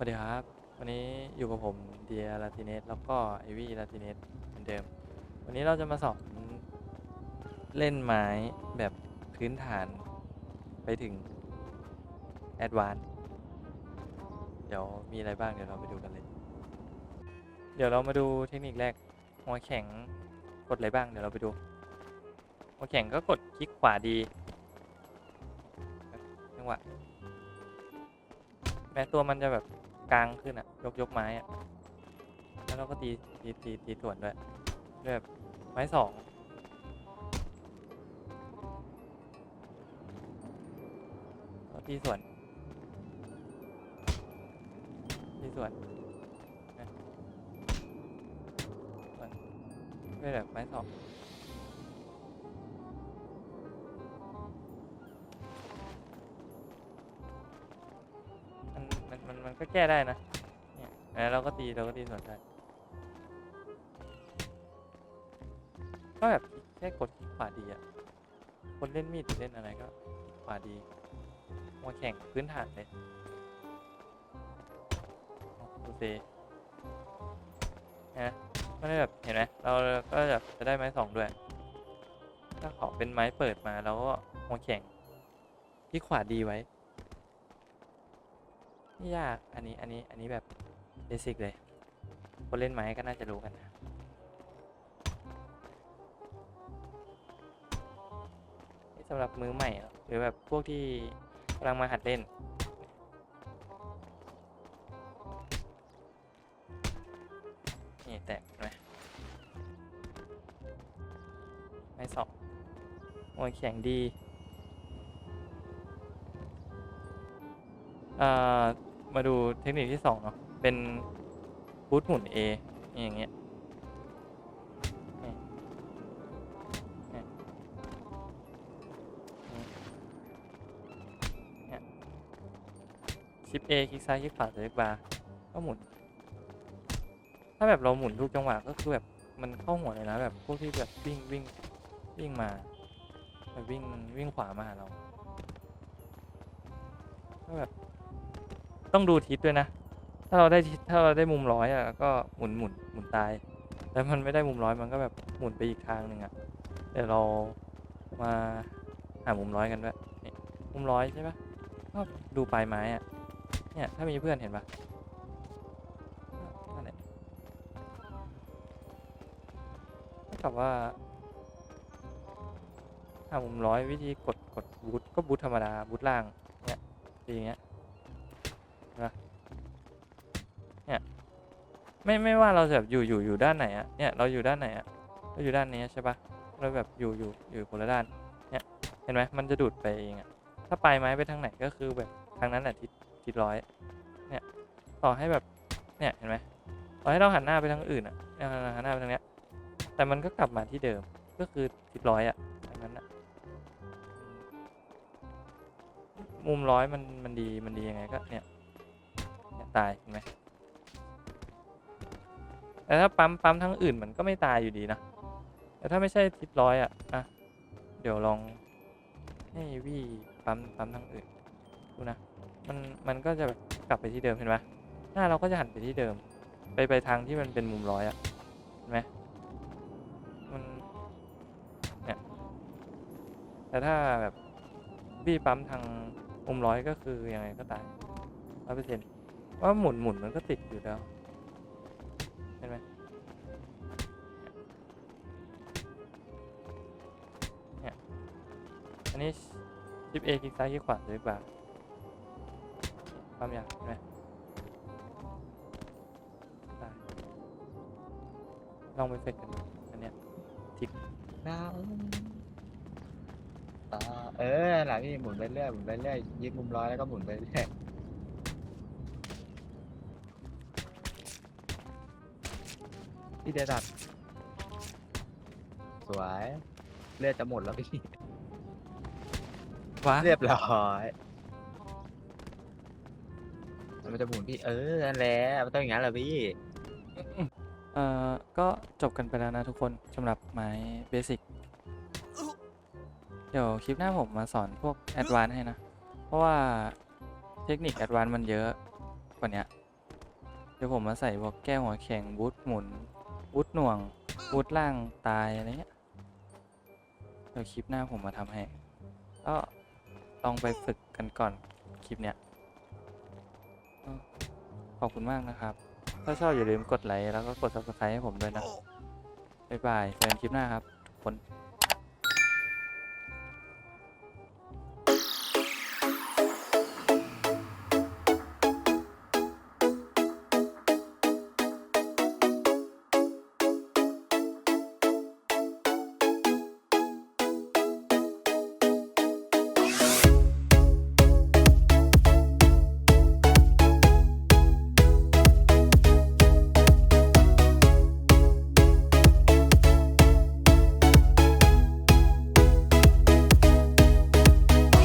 สวัสดีครับ วันนี้อยู่กับผมเดียลาติเนสแล้วก็ไอวี่ลาติเนสเหมือนเดิม วันนี้เราจะมาสอนเล่นไม้แบบพื้นฐานไปถึงแอดวานเดี๋ยวมีอะไรบ้างเดี๋ยวเราไปดูกันเลย เดี๋ยวเรามาดูเทคนิคแรก หัวแข็งกดอะไรบ้างเดี๋ยวเราไปดู หัวแข็งก็กดคลิกขวาดีจังหวะแม้ตัวมันจะแบบ กลางขึ้นอะยกยกไม้อะแล้วเราก็ตีตีตีตีส่วนด้วยด้วยแบบไม้สองตีส่วนตีสวนนะส่วนด้วยแบบไม้สอง มันก็แก้ได้นะเนี่ยแล้วเราก็ตีเราก็ตีส่วนได้ก็แบบแค่กดคลิกขวาดีอะคนเล่นมีดหรือเล่นอะไรก็คลิกขวาดีหัวแข่งพื้นฐานเลยดูเซนะไม่ได้แบบเห็นไหมเราก็แบบจะได้ไม้สองด้วย ถ้าขอเป็นไม้เปิดมาแล้วก็หัวแข่งที่ขวาดีไว้ ไม่ยากอันนี้อันนี้อันนี้แบบเบสิกเลย คนเล่นไม้ก็น่าจะรู้กันนะนี่สำหรับมือใหม่ หรือแบบพวกที่กำลังมาหัดเล่น นี่แตกไหมไม่สองมวยแข็งดีอ่า มาดูเทคนิคที่สองเนาะเป็นบูทหมุน A อย่างเงี้ยชิป A คลิกซ้ายคลิกขวาสเล็กบาร์ก็หมุน ถ้าแบบเราหมุนทุกจังหวะก็คือแบบมันเข้าหัวเลยนะแบบพวกที่แบบวิ่งวิ่งวิ่งมาแบบวิ่งวิ่งขวามาหาเราก็แบบ ต้องดูทิศด้วยนะ ถ้าเราได้ทิศถ้าเราได้มุมร้อยอะก็หมุนหมุนหมุนตายแต่มันไม่ได้มุมร้อยมันก็แบบหมุนไปอีกทางหนึ่งอะเดี๋ยวเรามาหามุมร้อยกันด้วยนี่มุมร้อยใช่ปะก็ดูปลายไม้อะเนี่ยถ้ามีเพื่อนเห็นปะนั่นแหละกับว่าหามุมร้อยวิธีกดกดบูทก็บูทธรรมดาบูทล่างเนี่ยตีอย่างเงี้ย เนี่ยไม่ไม่ว่าเราแบบอยู่อยู่อยู่ด้านไหนอะเนี่ยเราอยู่ด้านไหนอะเราอยู่ด้านนี้ใช่ปะเราแบบอยู่อยู่อยู่คนละด้านเนี่ยเห็นไหมมันจะดูดไปเองอะถ้าปลายไม้ไปทางไหนก็คือแบบทางนั้นแหละทิศทิศร้อยเนี่ยต่อให้แบบเนี่ยเห็นไหมต่อให้เราหันหน้าไปทางอื่นอะเนี่ยหันหน้าไปทางเนี้ยแต่มันก็กลับมาที่เดิมก็คือทิศร้อยอะทางนั้นอะมุมร้อยมันมันดีมันดียังไงก็เนี่ย ตายเห็นไหมแต่ถ้าปั๊มปั๊มทั้งอื่นมันก็ไม่ตายอยู่ดีนะ แต่ถ้าไม่ใช่ทิศร้อยอะ อะ เดี๋ยวลองให้วี่ปั๊มปั๊มทั้งอื่นดูนะ มันมันก็จะกลับไปที่เดิมเห็นไหมหน้าเราก็จะหันไปที่เดิม ไปไปทางที่มันเป็นมุมร้อยอะเห็นไหมมันเนี่ยแต่ถ้าแบบวี่ปั๊มทางมุมร้อยก็คือยังไงก็ตายร้อยเปอร์เซ็นต์ ว่าหมุนหมุนมันก็ติดอยู่แล้ว เห็นไหมเนี่ยอันนี้ชิป A คลิกซ้ายคลิกขวาหรือบาความอยากเห็นไหมลองไปเฟกกันดูอันเนี้ยน้าต่อเออหลังนี่หมุนไปเรื่อยหมุนไปเรื่อยยึดมุมร้อยแล้วก็หมุนไปเรื่อย พี่เดดัดสวยเลือดจะหมดแล้วพี่ว้าเรียบร้อยมันจะหมุนพี่เออนั่นแหละมันต้องอย่างนั้นแหละพี่เอ่อก็จบกันไปแล้วนะทุกคนสำหรับไม้เบสิกเดี๋ยวคลิปหน้าผมมาสอนพวกแอดวานให้นะ เพราะว่าเทคนิคแอดวานมันเยอะกว่าเนี้ยเดี๋ยวผมมาใส่พวกแก้วหัวแข็งบูทหมุน อุดหน่วงอุดล่างตาย อะไรเงี้ย เดี๋ยวคลิปหน้าผมมาทำให้ ก็ลองไปฝึกกันก่อน คลิปเนี้ย ขอบคุณมากนะครับ ถ้าชอบอย่าลืมกดไลค์แล้วก็กด subscribe ให้ผมด้วยนะ บ๊ายบายเจอกันคลิปหน้าครับ ทุกคน